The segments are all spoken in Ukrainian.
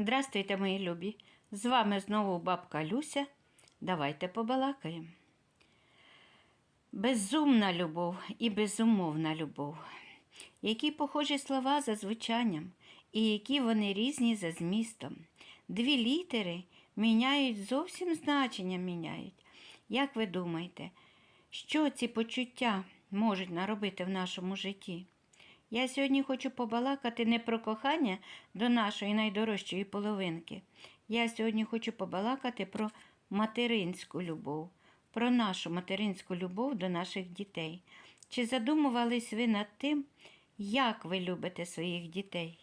Здравствуйте, мої любі! З вами знову бабка Люся. Давайте побалакаємо. Безумна любов і безумовна любов. Які похожі слова за звучанням, і які вони різні за змістом. Дві літери міняють зовсім значення міняють. Як ви думаєте, що ці почуття можуть наробити в нашому житті? Я сьогодні хочу побалакати не про кохання до нашої найдорожчої половинки. Я сьогодні хочу побалакати про материнську любов, про нашу материнську любов до наших дітей. Чи задумувались ви над тим, як ви любите своїх дітей?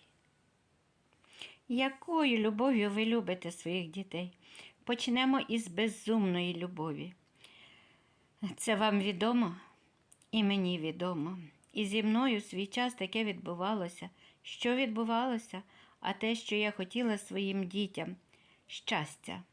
Якою любов'ю ви любите своїх дітей? Почнемо із безумної любові. Це вам відомо і мені відомо. І зі мною свій час таке відбувалося. Що відбувалося? А те, що я хотіла своїм дітям щастя.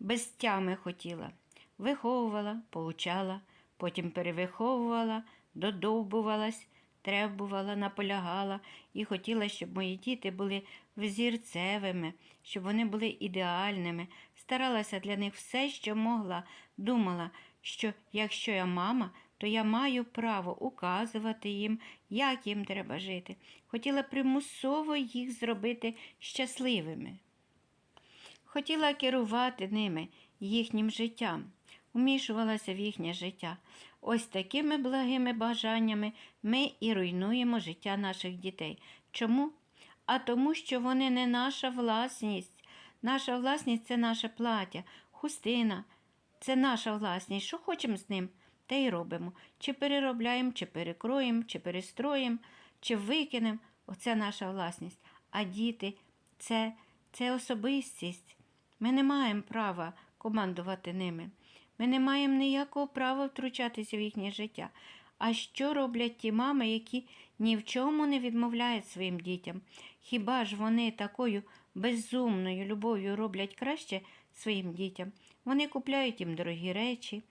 Без тями хотіла. Виховувала, поучала, потім перевиховувала, додовбувалась, требувала, наполягала і хотіла, щоб мої діти були взірцевими, щоб вони були ідеальними. Старалася для них все, що могла. Думала, що якщо я мама, то я маю право указувати їм, як їм треба жити. Хотіла примусово їх зробити щасливими. Хотіла керувати ними, їхнім життям, вмішувалася в їхнє життя. Ось такими благими бажаннями ми і руйнуємо життя наших дітей. Чому? А тому, що вони не наша власність. Наша власність це наше плаття, хустина, це наша власність. Що хочемо з ним, те й робимо. Чи переробляємо, чи перекроємо, чи перестроїмо, чи викинемо. Оце наша власність. А діти це, це особистість. Ми не маємо права командувати ними. Ми не маємо ніякого права втручатися в їхнє життя. А що роблять ті мами, які ні в чому не відмовляють своїм дітям? Хіба ж вони такою безумною любов'ю роблять краще своїм дітям? Вони купляють їм дорогі речі,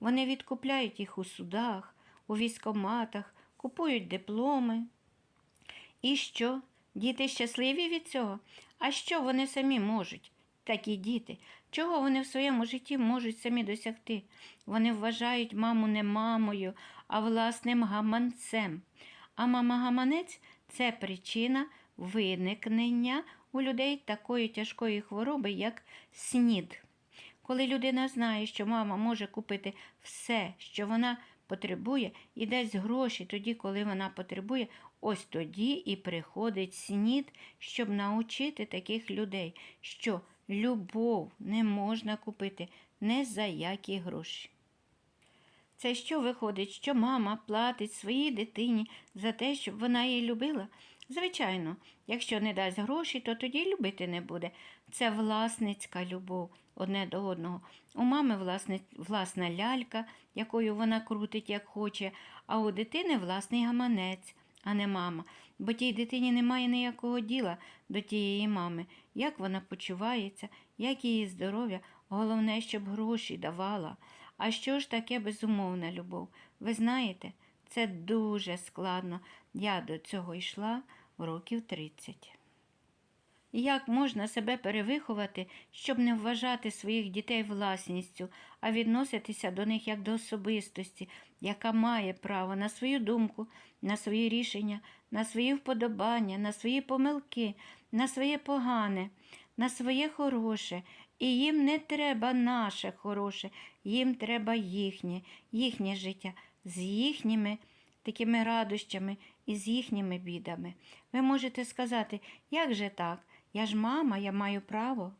вони відкупляють їх у судах, у військоматах, купують дипломи. І що? Діти щасливі від цього? А що вони самі можуть? Такі діти, чого вони в своєму житті можуть самі досягти? Вони вважають маму не мамою, а власним гаманцем. А мама-гаманець це причина виникнення у людей такої тяжкої хвороби, як снід. Коли людина знає, що мама може купити все, що вона потребує, і дасть гроші тоді, коли вона потребує, ось тоді і приходить снід, щоб навчити таких людей, що любов не можна купити не за які гроші. Це що виходить, що мама платить своїй дитині за те, щоб вона її любила? Звичайно, якщо не дасть гроші, то тоді любити не буде. Це власницька любов одне до одного. У мами власне, власна лялька, якою вона крутить, як хоче, а у дитини власний гаманець, а не мама. Бо тій дитині немає ніякого діла до тієї мами, як вона почувається, як її здоров'я. Головне, щоб гроші давала. А що ж таке безумовна любов? Ви знаєте, це дуже складно. Я до цього йшла років 30. Як можна себе перевиховати, щоб не вважати своїх дітей власністю, а відноситися до них як до особистості, яка має право на свою думку, на свої рішення, на свої вподобання, на свої помилки, на своє погане, на своє хороше. І їм не треба наше хороше, їм треба їхнє, їхнє життя з їхніми такими радощами і з їхніми бідами. Ви можете сказати, як же так? Я ж мама, я маю право.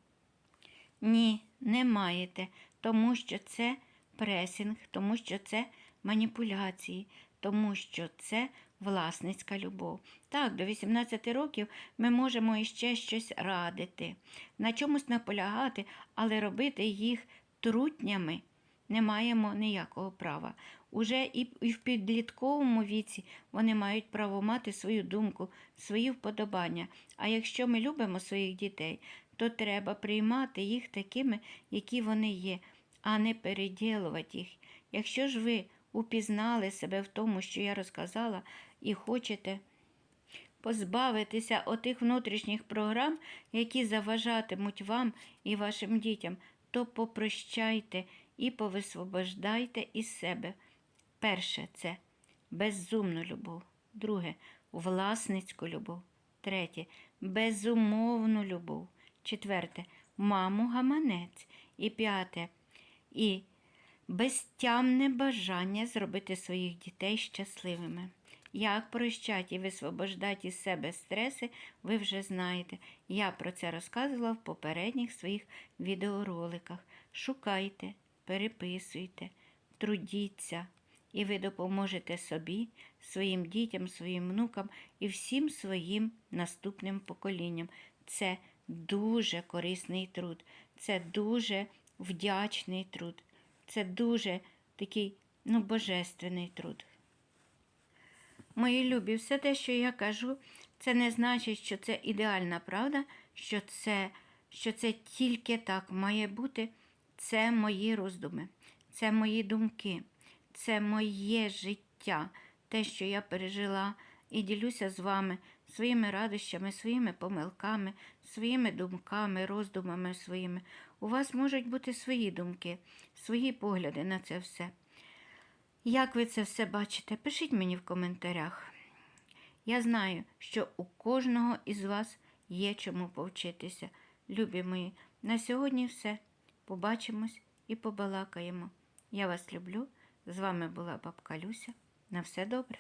Ні, не маєте, тому що це пресінг, тому що це маніпуляції, тому що це власницька любов. Так, до 18 років ми можемо іще щось радити, на чомусь наполягати, але робити їх трутнями не маємо ніякого права. Уже і в підлітковому віці вони мають право мати свою думку, свої вподобання. А якщо ми любимо своїх дітей, то треба приймати їх такими, які вони є, а не переділувати їх. Якщо ж ви упізнали себе в тому, що я розказала, і хочете позбавитися отих внутрішніх програм, які заважатимуть вам і вашим дітям, то попрощайте і повисвобождайте із себе. Перше це безумну любов. Друге власницьку любов. Третє безумовну любов. Четверте маму гаманець. І п'яте і безтямне бажання зробити своїх дітей щасливими. Як прощати і висвобождати із себе стреси, ви вже знаєте. Я про це розказувала в попередніх своїх відеороликах. Шукайте, переписуйте, трудіться, і ви допоможете собі, своїм дітям, своїм внукам і всім своїм наступним поколінням. Це дуже корисний труд, це дуже вдячний труд, це дуже такий ну, божественний труд. Мої любі, все те, що я кажу, це не значить, що це ідеальна правда, що це, що це тільки так має бути. Це мої роздуми, це мої думки, це моє життя, те, що я пережила, і ділюся з вами своїми радощами, своїми помилками, своїми думками, роздумами своїми. У вас можуть бути свої думки, свої погляди на це все. Як ви це все бачите? Пишіть мені в коментарях. Я знаю, що у кожного із вас є чому повчитися. Любі мої, на сьогодні все. Побачимось і побалакаємо. Я вас люблю. З вами була бабка Люся. На все добре.